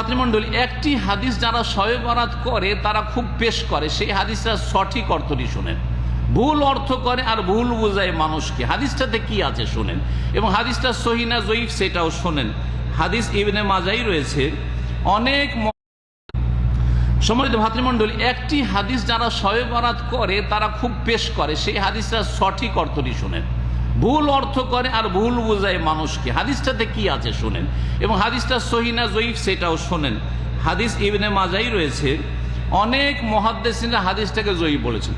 মাতৃমণ্ডলী, একটি হাদিস যারা শবে বরাত করে, তারা খুব পেশ করে। সেই হাদিসটা সঠিক অর্থটি শোনেন। ভুল অর্থ করে আর ভুল বোঝায় মানুষকে। হাদিসটাতে কি আছে শোনেন। এবং হাদিসটা সহিনা জয়ীফ সেটাও শোনেন। হাদিস ইবনে মাজাই রয়েছে। অনেক সম্মানিত ভাতৃমণ্ডলী, একটি হাদিস যারা শবে বরাত করে, তারা খুব পেশ করে। সেই হাদিসটা সঠিক অর্থটি শোনেন। ভুল অর্থ করে আর ভুল বোঝায় মানুষকে। হাদিসটাতে কি আছে শোনেন? এবং হাদিসটা সহিনা জয়ীফ সেটাও শোনেন। হাদিস ইবনে মাজাই রয়েছে। অনেক মহাদ্দেসিনরা হাদিসটাকে জয়ী বলেছেন।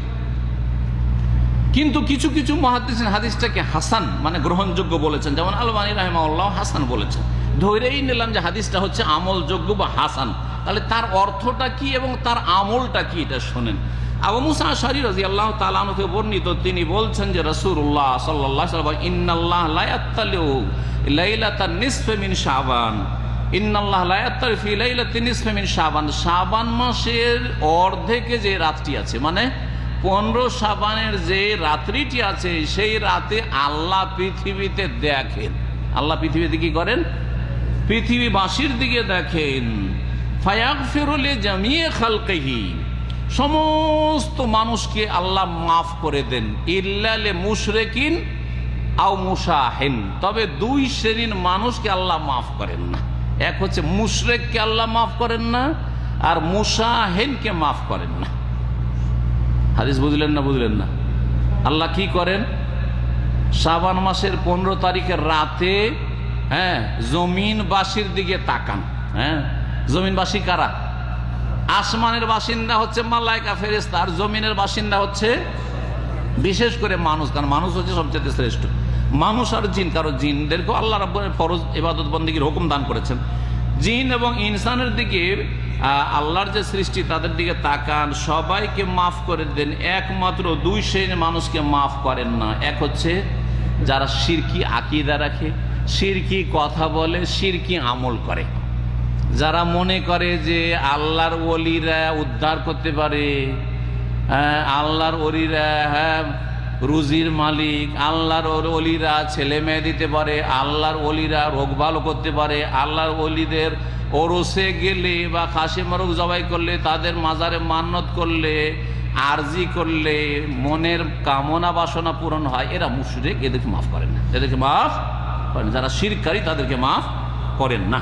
কিন্তু কিছু কিছু মহাদিসিন হাদিসটাকে হাসান মানে গ্রহণযোগ্য বলেছেন। যেমন আলবানী রাহেমাউল্লাহ হাসান বলেছেন। ধরেই নিলাম যে হাদিসটা হচ্ছে আমলযোগ্য বা হাসান। তাহলে তার অর্থটা কি এবং তার আমলটা কি এটা শোনেন। আবু মুসা শরী রাজি আল্লাহ তালানুকে বর্ণিত, তিনি বলছেন যে রসুল্লাহ সাল্লাহ ইন্নাল্লাহ ফি মাসের যে রাতটি আছে মানে পনেরো সাবানের যে রাত্রিটি আছে, সেই রাতে আল্লাহ পৃথিবীতে দেখেন। আল্লাহ পৃথিবীতে কি করেন? পৃথিবীবাসীর দিকে দেখেন। ফায়াক ফেরলে জামিয়ে খালকেহি। সমস্ত মানুষকে আল্লাহ মাফ করে দেন। ইল্লালে মুশরেকিন আও মুসাহেন তবে দুই শ্রেণির মানুষকে আল্লাহ মাফ করেন না। এক হচ্ছে মুশরেককে আল্লাহ মাফ করেন না, আর মুসাহেনকে মাফ করেন না। হাদিস বুঝলেন না বুঝলেন না? আল্লাহ কি করেন? শ্রাবণ মাসের পনেরো তারিখের রাতে হ্যাঁ জমিনবাসীর দিকে তাকান। হ্যাঁ জমিনবাসী কারা? আসমানের বাসিন্দা হচ্ছে মাল্লাইকা ফেরেস্তা আর জমিনের বাসিন্দা হচ্ছে বিশেষ করে মানুষ, কারণ মানুষ হচ্ছে সবচেয়ে শ্রেষ্ঠ। মানুষ আর জিন, কারণ জিনদেরকেও আল্লাহ রাব্বুল ফরজ ইবাদত বন্দীগীর হুকুম দান করেছেন। জিন এবং ইনসানের দিকে আল্লাহর যে সৃষ্টি, তাদের দিকে তাকান, সবাইকে মাফ করে দেন। একমাত্র দুই শ্রেণির মানুষকে মাফ করেন না। এক হচ্ছে যারা সিরকি আকিদা রাখে, সিরকি কথা বলে, সিরকি আমল করে। যারা মনে করে যে আল্লাহর ওলিরা উদ্ধার করতে পারে হ্যাঁ, আল্লাহর ওলিরা হ্যাঁ রুজির মালিক আল্লাহর অলিরা ছেলে মেয়ে দিতে পারে আল্লাহর অলিরা রোগ ভালো করতে পারে আল্লাহর অলিদের ওরসে গেলে বা খাসি মরক জবাই করলে তাদের মাজারে মান্নত করলে আরজি করলে মনের কামনা বাসনা পূরণ হয়। এরা মুশরিক এদেরকে মাফ করেন না। এদেরকে মাফ করেন যারা শিরকারী তাদেরকে মাফ করেন না।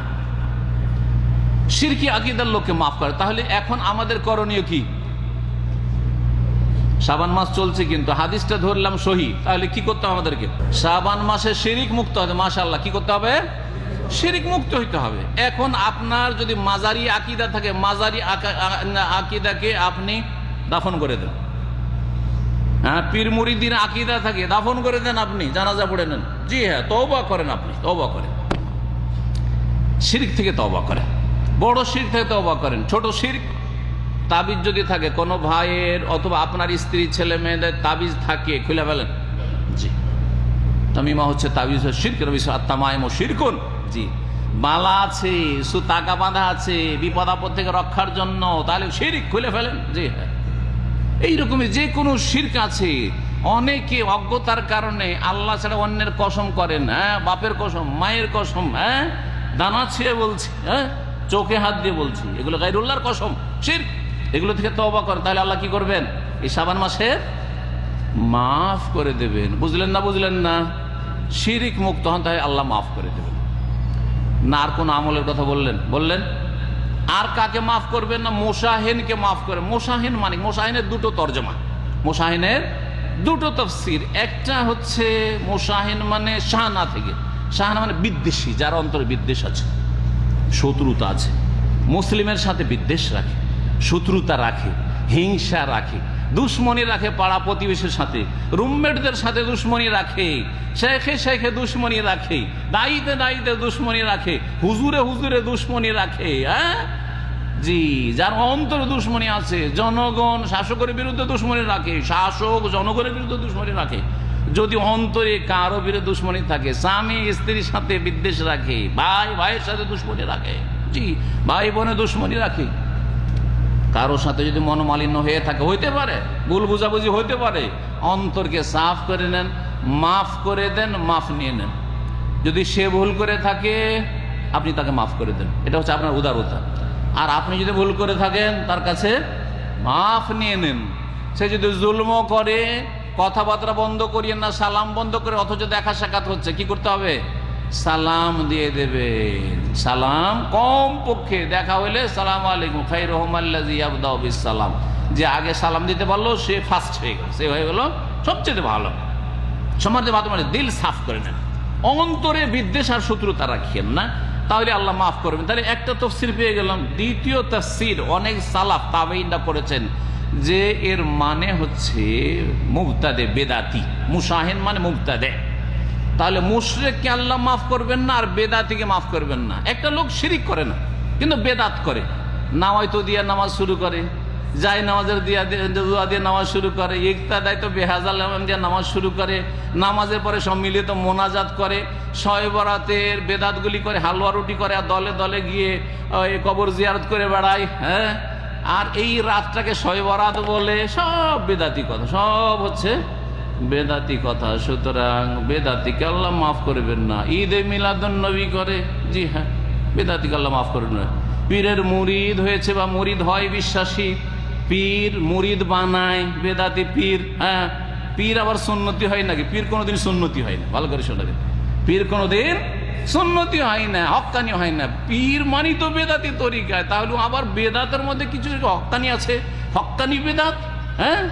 সিরকি আকিদার লোককে মাফ করে। তাহলে এখন আমাদের করণীয় কি? শাবান মাস চলছে কিন্তু, হাদিসটা ধরলাম সহি। তাহলে কি করতে হবে আমাদেরকে? সাবান মাসে শিরিক মুক্ত হবে মাশাল্লাহ কি করতে হবে? শিরিক মুক্ত হইতে হবে। এখন আপনার যদি মাজারি আকিদা থাকে, মাজারি আকিদাকে আপনি দাফন করে দেন। হ্যাঁ পীর মুরিদিন আকিদা থাকে, দাফন করে দেন আপনি, জানাজা পড়ে নেন। জি হ্যাঁ তওবা করেন আপনি, তওবা করেন। শিরিক থেকে তওবা করেন। বড় শির থেকে তওবা করেন। ছোট শির তাবিজ যদি থাকে, কোনো ভাইয়ের অথবা আপনার স্ত্রী, ছেলে মেয়েদের তাবিজ থাকে, খুলে ফেলেন। জি। তামিমা হচ্ছে তাবিজ শিরকের বিষয় আত্মামায়ম শিরকুন। জি। মালা আছে সুতাকা বাঁধা আছে, বিপদ আপদ থেকে রক্ষার জন্য, তাহলে শিরিক খুলে ফেলেন। জি হ্যাঁ। এইরকমই যে কোনো শির্ক আছে অনেকে অজ্ঞতার কারণে আল্লাহ ছাড়া অন্যের কসম করেন হ্যাঁ বাপের কসম, মায়ের কসম হ্যাঁ দানা ছিঁড়ে বলছি হ্যাঁ চোখে হাত দিয়ে বলছি, এগুলো গাইরুল্লাহর কসম শির এগুলো থেকে তবা করেন তাহলে আল্লাহ কি করবেন? এই সাবান মাসে মাফ করে দেবেন। বুঝলেন না বুঝলেন না? শিরিক মুক্ত হন তাই আল্লাহ মাফ করে দেবেন। না, আর কোন আমলের কথা বললেন? বললেন, আর কাকে মাফ করবেন না? মোশাহিনকে মাফ করে। মোশাহিন মানে মোশাহিনের দুটো তর্জমা। মোশাহিনের দুটো তফসির। একটা হচ্ছে, মোশাহিন মানে শাহানা থেকে। শাহানা মানে বিদ্বেষী, যার অন্তরে বিদ্বেষ আছে। শত্রুতা আছে। মুসলিমের সাথে বিদ্বেষ রাখে, শত্রুতা রাখে, হিংসা রাখে, দুশ্মনী রাখে পাড়া প্রতিবেশের সাথে, রুমমেটদের সাথে দুশ্মনী রাখে, শেখে শেখে দুশ্মনী রাখে দায়ীতে দায়ীতে দুশ্মনী রাখে, হুজুরে হুজুরে দুশ্মনী রাখে হ্যাঁ? জি, যার অন্তর দুশ্মনী আছে, জনগণ শাসকের বিরুদ্ধে দুশ্মনী রাখে, শাসক জনগণের বিরুদ্ধে দুশ্মনী রাখে। যদি অন্তরে কারও বিরুদ্ধে দুশ্মনী থাকে, স্বামী স্ত্রীর সাথে বিদ্বেষ রাখে, ভাই ভাইয়ের সাথে দুশ্মনী রাখে, জি, ভাই বোনে দুশ্মনী রাখে। কারোর সাথে যদি মনোমালিন্য হয়ে থাকে, হইতে পারে, ভুল বুঝাবুঝি হইতে পারে, অন্তরকে সাফ করে নেন, মাফ করে দেন, মাফ নিয়ে নেন। যদি সে ভুল করে থাকে, আপনি তাকে মাফ করে দেন। এটা হচ্ছে আপনার উদারতা। আর আপনি যদি ভুল করে থাকেন, তার কাছে মাফ নিয়ে নেন। সে যদি জুলমও করে কথাবার্তা বন্ধ করিয়ে না, সালাম বন্ধ করে, অথচ দেখা সাক্ষাৎ হচ্ছে। কি করতে হবে? সালাম দিয়ে দেবেন। সালাম কম পক্ষে দেখা হইলে, সালাম আলাইকুম খাই রহমাল্লাহ সালাম যে আগে সালাম দিতে পারল, সে ফার্স্ট হয়ে গেল। সে হয়ে গেল সবচেয়ে ভালো। সমাজে ভালো মানে দিল সাফ করে নেন। অন্তরে বিদ্বেষ আর শত্রুতা রাখিয়েন না। তাহলে আল্লাহ মাফ করবেন। তাহলে একটা তফসির পেয়ে গেলাম। দ্বিতীয় তফসির, অনেক সালাফ তাবেইনরা করেছেন যে এর মানে হচ্ছে মুবতাদে বেদাতি। মুসাহিন মানে মুবতাদে। তাহলে মুশরেককে আল্লাহ মাফ করবেন না আর বেদাতিকে মাফ করবেন না। একটা লোক শিরিক করে না, কিন্তু বেদাত করে। নামাই তো দিয়া নামাজ শুরু করে, যাই নামাজের দিয়া দোয়া দিয়ে নামাজ শুরু করে, ইকতাদায় তো বেহাজাল দিয়ে নামাজ শুরু করে, নামাজের পরে সব মিলিয়ে তো মোনাজাত করে বরাতের বেদাতগুলি করে, হালুয়া রুটি করে, আর দলে দলে গিয়ে কবর জিয়ারত করে বেড়ায় হ্যাঁ? আর এই রাতটাকে শয়ে বরাত বলে সব বেদাতি কথা, সব হচ্ছে বেদাতি কথা। সুতরাং বেদাতিকে আল্লাহ মাফ করবেন না। ঈদে মিলাদুন নবী করে। জি হ্যাঁ বেদাতিকে আল্লাহ মাফ করবেন না। পীরের মুরিদ হয়েছে বা মুরিদ হয় বিশ্বাসী। পীর মুরিদ বানায়, বেদাতি পীর হ্যাঁ। পীর আবার সুন্নতি হয় নাকি? পীর কোনোদিন সুন্নতি হয় না। ভালো করে শোনা পীর কোনোদিন সুন্নতি হয় না হক্কানি হয় না। পীর মানি তো বেদাতি তরিকায়, তাহলে আবার বেদাতের মধ্যে কিছু হক্কানি আছে? হক্কানি বেদাত? হ্যাঁ?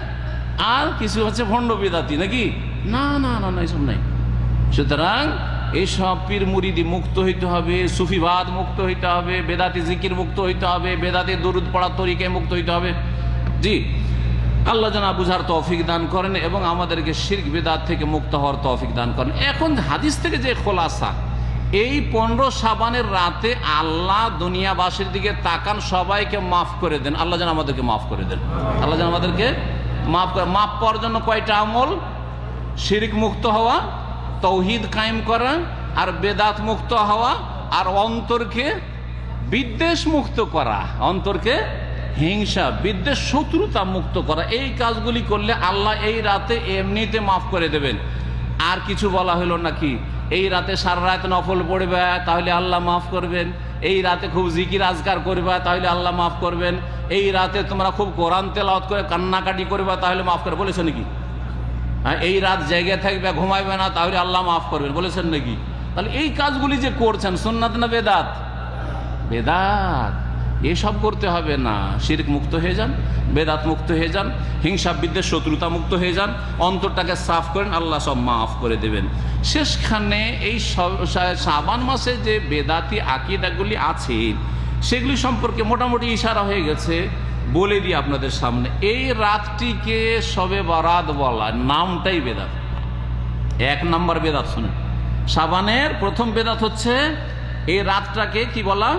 আর কিছু হচ্ছে ভণ্ড বেদাতি নাকি? না না না না, এসব নাই। সুতরাং এইসব পীর মুরিদি মুক্ত হইতে হবে, সুফিবাদ মুক্ত হইতে হবে, বেদাতি জিকির মুক্ত হইতে হবে, বেদাতি দরুদ পড়ার তরিকায় মুক্ত হইতে হবে। জি, আল্লাহ জানা বুঝার তৌফিক দান করেন এবং আমাদেরকে শির্ক বেদাত থেকে মুক্ত হওয়ার তৌফিক দান করেন। এখন হাদিস থেকে যে খোলাসা এই পনেরো সাবানের রাতে আল্লাহ দুনিয়াবাসীর দিকে তাকান, সবাইকে মাফ করে দেন। আল্লাহ যেন আমাদেরকে মাফ করে দেন। আল্লাহ যেন আমাদেরকে মাফ করে মাফ পাওয়ার জন্য কয়টা আমল? শিরিক মুক্ত হওয়া, তৌহিদ কায়েম করা, আর বেদাত মুক্ত হওয়া, আর অন্তরকে বিদ্বেষ মুক্ত করা। অন্তরকে হিংসা, বিদ্বেষ, শত্রুতা মুক্ত করা। এই কাজগুলি করলে আল্লাহ এই রাতে এমনিতে মাফ করে দেবেন। আর কিছু বলা হলো নাকি? এই রাতে সারা রাত নফল পড়বে, তাহলে আল্লাহ মাফ করবেন। এই রাতে খুব জিকির আজকার করবে, তাহলে আল্লাহ মাফ করবেন। এই রাতে তোমরা খুব কোরআন তেলাওয়াত করে কান্নাকাটি করবে, তাহলে মাফ করে বলেছে নাকি? হ্যাঁ এই রাত জায়গায় থাকবে, ঘুমাইবে না, তাহলে আল্লাহ মাফ করবেন। বলেছেন নাকি? তাহলে এই কাজগুলি যে করছেন, সুন্নাত না বেদাত? বেদাত। এসব করতে হবে না। শিরক মুক্ত হয়ে যান, বেদাত মুক্ত হয়ে যান হিংসা বিদ্বেষ শত্রুতা মুক্ত হয়ে যান, অন্তরটাকে সাফ করেন, আল্লাহ সব মাফ করে দেবেন। শেষখানে এই সাবান মাসে যে বেদাতি আকিদাগুলি আছে, সেগুলি সম্পর্কে মোটামুটি ইশারা হয়ে গেছে। বলে দিই আপনাদের সামনে, এই রাতটিকে সবে বারাত বলা, নামটাই বেদাত। এক নাম্বার বেদাত শুনেন। সাবানের প্রথম বেদাত হচ্ছে, এই রাতটাকে কি বলা?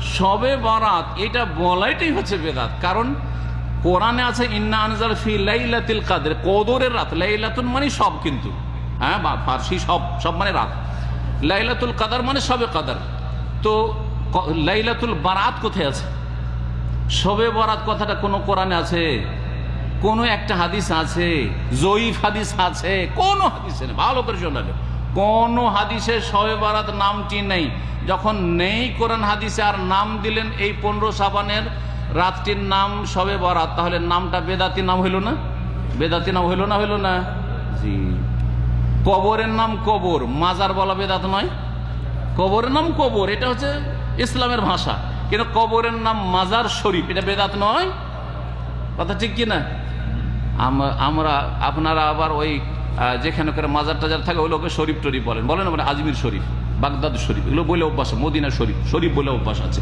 সবে বরাত, এটা বলাইটাই হচ্ছে বেদাত। কারণ কোরআনে আছে, ইন্না আনজার ফি লাইলাতিল কাদের কদরের রাত, লাইলাতুন মানে সব কিন্তু। হ্যাঁ বা ফার্সি সব সব মানে রাত। লাইলাতুল কাদার মানে সবে কাদার। তো লাইলাতুল বারাত কোথায় আছে? সবে বরাত কথাটা কোনো কোরআনে আছে? কোনো একটা হাদিস আছে? জয়ীফ হাদিস আছে? কোনো হাদিসে ভালো করে শোনালে। কোনো হাদিসে শবে বরাত নামটি নেই। যখন নেই কোরআন হাদিসে আর নাম দিলেন এই পনেরো সাবানের রাতটির নাম সবে বরাত, তাহলে নামটা বেদাতি নাম হইল না? বেদাতি নাম হইল না হইল না? জি। কবরের নাম কবর, মাজার বলা বেদাত নয়। কবরের নাম কবর, এটা হচ্ছে ইসলামের ভাষা। কিন্তু কবরের নাম মাজার শরীফ, এটা বেদাত নয়? কথা ঠিক কি না আমরা, আপনারা আবার ওই যেখানে করে মাজার টাজার থাকে, ওই লোকে শরীফ টরিফ বলেন। বলেন মানে আজমির শরীফ, বাগদাদ শরীফ, এগুলো বলে অভ্যাস মদিনা শরীফ শরীফ বলে অভ্যাস আছে।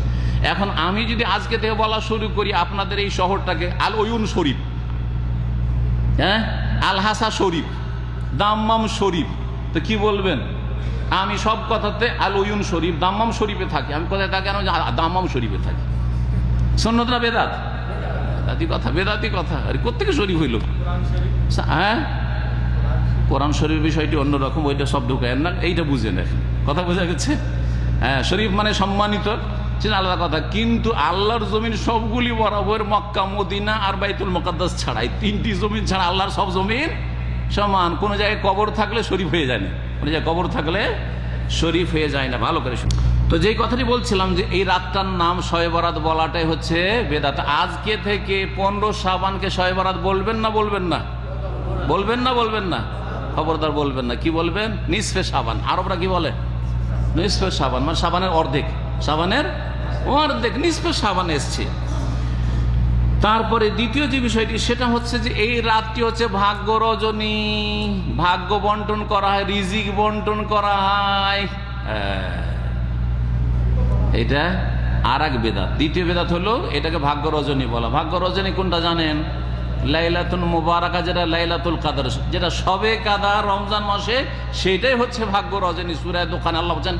এখন আমি যদি আজকে থেকে বলা শুরু করি, আপনাদের এই শহরটাকে আল ওয়ুন শরীফ। হ্যাঁ? আল হাসা শরীফ, দাম্মাম শরীফ। তো কি বলবেন? আমি সব কথাতে আল ওয়ুন শরীফ, দাম্মাম শরীফে থাকি। আমি কোথায় থাকি? আমি দাম্মাম শরীফে থাকি। সন্ন্যতরা বেদাত? বেদাতি কথা বেদাতি কথা। আরে কোথেকে শরীফ হইল? হ্যাঁ? কোরআন শরীফ বিষয়টি অন্যরকম, ওইটা সব ঢুকায় না এইটা বুঝে নেন কথা বোঝা গেছে? হ্যাঁ শরীফ মানে সম্মানিত, সেটা আলাদা কথা। কিন্তু আল্লাহর জমিন সবগুলি বরাবর মক্কা, মদিনা আর বাইতুল মোকাদ্দাস ছাড়াই। তিনটি জমিন ছাড়া আল্লাহর সব জমিন সমান। কোনো জায়গায় কবর থাকলে শরীফ হয়ে যায় না। কোনো জায়গায় কবর থাকলে শরীফ হয়ে যায় না। ভালো করে তো যেই কথাটি বলছিলাম যে এই রাতটার নাম শয়ে বরাত বলাটাই হচ্ছে বেদাত। আজকে থেকে পনেরো সাবানকে শয়ে বরাত বলবেন না বলবেন না? বলবেন না বলবেন না? খবরদার বলবেন না। কি বলবেন? নিসফে সাবান আরবরা কি বলে? নিসফে সাবান মানে সাবানের অর্ধেক। সাবানের অর্ধেক। নিসফে সাবান এসছে। তারপরে দ্বিতীয় যে বিষয়টি, সেটা হচ্ছে যে এই রাতটি হচ্ছে ভাগ্য রজনী। ভাগ্য বন্টন করা হয়, রিজিক বন্টন করা হয়। হ্যাঁ। এটা আর এক বেদাত। দ্বিতীয় বেদাত হলো এটাকে ভাগ্য রজনী বলা। ভাগ্য রজনী কোনটা জানেন? লাইলাতুল মুবারাকা, যেটা লাইলাতুল কাদার, যেটা সবে কাদা রমজান মাসে সেটাই হচ্ছে ভাগ্য রজনী সুরায় দোকান আল্লাহ বলছেন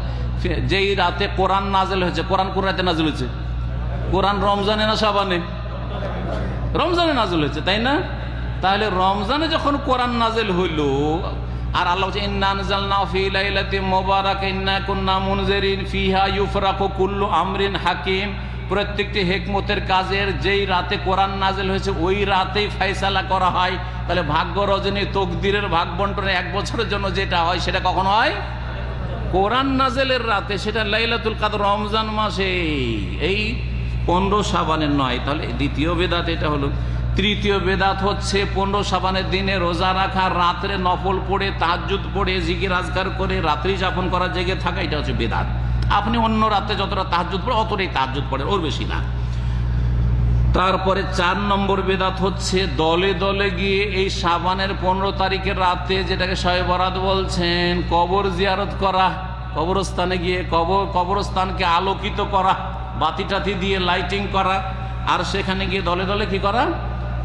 যেই রাতে কোরআন নাজেল হয়েছে, কোরআন কোন রাতে নাজেল হয়েছে? কোরআন রমজানে না সাবানে রমজানে নাজেল হয়েছে, তাই না? তাহলে রমজানে যখন কোরআন নাজেল হইল, আর আল্লাহ বলছে, ইন্না আনজালনা ফি লাইলাতিন মুবারাক, ইন্না কুন্না মুনজিরিন ফিহা ইউফরাকু কুল্লু আমরিন হাকিম। প্রত্যেকটি হেকমতের কাজের যেই রাতে কোরআন নাজেল হয়েছে, ওই রাতেই ফয়সালা করা হয়। তাহলে ভাগ্য রজনী তকদিরের ভাগ বন্টনে এক বছরের জন্য যেটা হয়, সেটা কখন হয়? কোরআন নাজেলের রাতে, সেটা লাইলাতুল কাদর রমজান মাসে। এই পনেরো সাবানের নয়, তাহলে দ্বিতীয় বেদাত এটা হলো। তৃতীয় বেদাত হচ্ছে পনেরো সাবানের দিনে রোজা রাখা, রাত্রে নফল পড়ে তাহাজুদ পড়ে, জিকির আজগার করে, রাত্রি যাপন করা জেগে থাকা, এটা হচ্ছে বেদাত। আপনি অন্য রাতে যতটা তাহাজুদ পড়ে, অতটাই তাহাজুদ পড়েন ওর বেশি না। তারপরে চার নম্বর বেদাত হচ্ছে, দলে দলে গিয়ে এই সাবানের পনেরো তারিখের রাতে যেটাকে বরাত বলছেন, কবর জিয়ারত করা, কবরস্থানে গিয়ে কবর, কবরস্থানকে আলোকিত করা বাতি টাতি দিয়ে লাইটিং করা, আর সেখানে গিয়ে দলে দলে কি করা?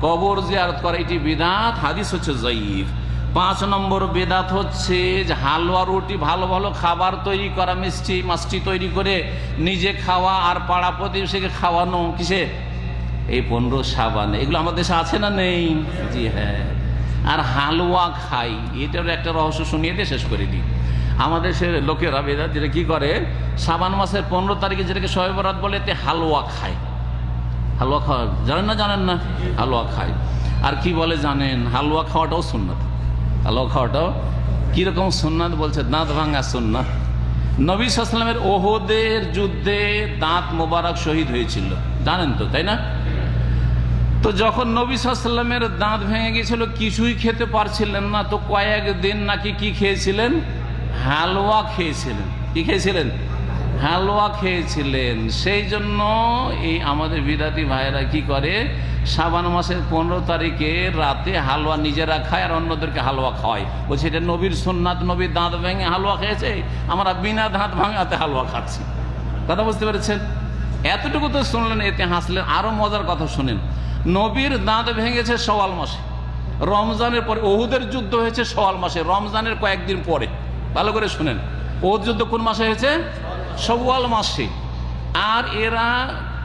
কবর জিয়ারত করা, এটি বেদাত, হাদিস হচ্ছে জয়ীফ। পাঁচ নম্বর বেদাত হচ্ছে যে হালুয়া রুটি ভালো ভালো খাবার তৈরি করা, মিষ্টি, মাছটি তৈরি করে নিজে খাওয়া আর পাড়া প্রতিবেশীকে খাওয়ানো। কিসে? এই পনেরো সাবান। এগুলো আমাদের দেশে আছে না নেই? জি হ্যাঁ। আর হালুয়া খাই, এটার একটা রহস্য শুনিয়ে দিয়ে শেষ করে দিই। আমাদের দেশের লোকেরা বেদা যেটা কি করে, সাবান মাসের পনেরো তারিখে যেটাকে শবে বরাত বলে, এতে হালুয়া খায়। হালুয়া খাওয়া জানেন না জানেন না? হালুয়া খায়। আর কি বলে জানেন? হালুয়া খাওয়াটাও সুন্নাত। হালুয়া খাওয়াটাও কীরকম সুন্নাত বলছে, দাঁত ভাঙা সুন্নাত। নবী সালামের ওহদের যুদ্ধে দাঁত মোবারক শহীদ হয়েছিল। জানেন তো, তাই না? তো যখন নবী সাল্লামের দাঁত ভেঙে গেছিল কিছুই খেতে পারছিলেন না, তো কয়েক দিন নাকি কি খেয়েছিলেন? হালুয়া খেয়েছিলেন। কি খেয়েছিলেন? হালুয়া খেয়েছিলেন। সেই জন্য এই আমাদের বিরাটি ভাইয়েরা কি করে? সাবান মাসের পনেরো তারিখে রাতে হালুয়া নিজেরা খায় আর অন্যদেরকে হালুয়া খাওয়ায়। বলছে, এটা নবীর সোননাথ নবীর দাঁত ভেঙে হালুয়া খেয়েছে? আমরা বিনা দাঁত ভাঙাতে হালুয়া খাচ্ছি। কথা বুঝতে পেরেছেন? এতটুকু তো শুনলেন, এতে হাসলেন আরও মজার কথা শুনেন। নবীর দাঁত ভেঙেছে সওয়াল মাসে। রমজানের পরে ওহুদের যুদ্ধ হয়েছে সওয়াল মাসে, রমজানের কয়েকদিন পরে। ভালো করে শুনেন। ওহুদ যুদ্ধ কোন মাসে হয়েছে? সওয়াল মাসে। আর এরা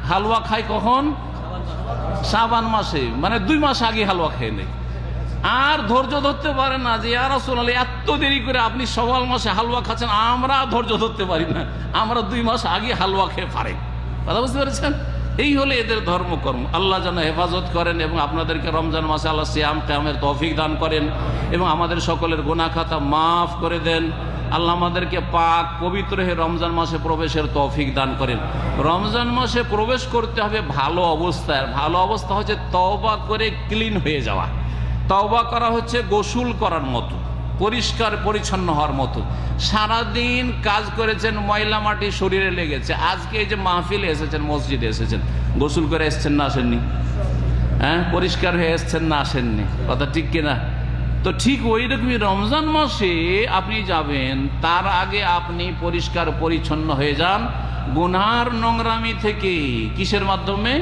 হালুয়া খায় কখন? সাবান মাসে। মানে দুই মাস আগে হালুয়া খেয়ে নেই আর ধৈর্য ধরতে পারে না যে আর আসলে এত দেরি করে আপনি সওয়াল মাসে হালুয়া খাচ্ছেন, আমরা ধৈর্য ধরতে পারি না। আমরা দুই মাস আগে হালুয়া খেয়ে পারে। কথা বুঝতে পেরেছেন? এই হলে এদের ধর্মকর্ম। আল্লাহ যেন হেফাজত করেন এবং আপনাদেরকে রমজান মাসে আল্লাহ সিয়াম, ক্যামের তৌফিক দান করেন এবং আমাদের সকলের গোনা খাতা মাফ করে দেন। আল্লাহ আমাদেরকে পাক পবিত্র হয়ে রমজান মাসে প্রবেশের তৌফিক দান করেন। রমজান মাসে প্রবেশ করতে হবে ভালো অবস্থায়। ভালো অবস্থা হচ্ছে তওবা করে ক্লিন হয়ে যাওয়া। তওবা করা হচ্ছে গোসুল করার মতো, পরিষ্কার পরিচ্ছন্ন হওয়ার মতো। সারাদিন কাজ করেছেন, ময়লা মাটি শরীরে লেগেছে। আজকে এই যে মাহফিলে এসেছেন, মসজিদে এসেছেন, গোসল করে এসছেন না আসেননি? হ্যাঁ পরিষ্কার হয়ে এসছেন না আসেননি? কথা ঠিক কিনা? তো ঠিক ওই রকমই রমজান মাসে আপনি যাবেন, তার আগে আপনি পরিষ্কার পরিচ্ছন্ন হয়ে যান। গুনহার নোংরামি থেকে কিসের মাধ্যমে?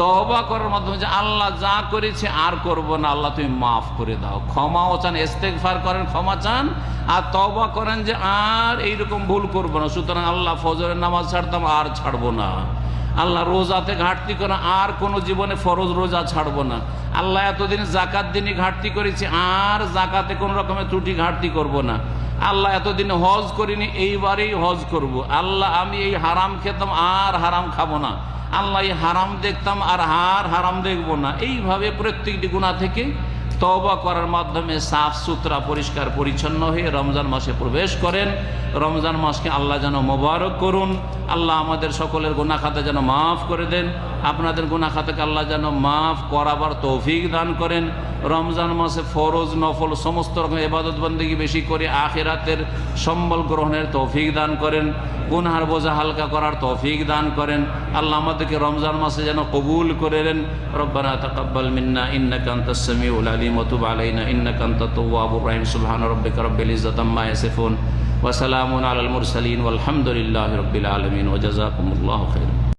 তবা করার মাধ্যমে যে আল্লাহ যা করেছে আর করব না, আল্লাহ তুমি মাফ করে দাও। ক্ষমাও চান ইস্তেকফার করেন, ক্ষমা চান, আর তবা করেন যে আর এইরকম ভুল করব না। সুতরাং আল্লাহ ফজরের নামাজ ছাড়তাম, আর ছাড়বো না। আল্লাহ রোজাতে ঘাটতি করে আর কোনো জীবনে ফরজ রোজা ছাড়বো না। আল্লাহ এতদিন জাকাত দিনই ঘাটতি করেছি, আর জাকাতে কোনো রকমের ত্রুটি ঘাটতি করব না। আল্লাহ এতদিন হজ করিনি, এইবারেই হজ করব। আল্লাহ আমি এই হারাম খেতাম, আর হারাম খাব না। আল্লাহ এই হারাম দেখতাম, আর হার হারাম দেখব না। এইভাবে প্রত্যেকটি গুণা থেকে তবা করার মাধ্যমে সাফ সুতরা, পরিষ্কার, পরিচ্ছন্ন হয়ে রমজান মাসে প্রবেশ করেন। রমজান মাসকে আল্লাহ যেন মোবারক করুন। আল্লাহ আমাদের সকলের গুনা খাতা যেন মাফ করে দেন। আপনাদের গুনা খাতাকে আল্লাহ যেন মাফ করাবার তৌফিক দান করেন। রমজান মাসে ফরজ, নফল, সমস্ত রকম এবাদত বন্দী বেশি করে আখেরাতের সম্বল গ্রহণের তৌফিক দান করেন। গুনহার বোঝা হালকা করার তৌফিক দান করেন। আল্লাহ আমাদেরকে রমজান মাসে যেন কবুল করে দেন রব্বানা তাকাব্বাল মিন্না, ইন্নাকা আনতাস সামিউল আলিম, ওয়া তুব আলাইনা, ইন্নাকা আনতাত তাওয়াবুর রাহিম। সুবহানা রাব্বিকা রাব্বিল ইজ্জাতি আম্মা ইয়াসিফুন। وسلام على المرسلين والحمد لله رب العالمين وجزاكم الله خيرا.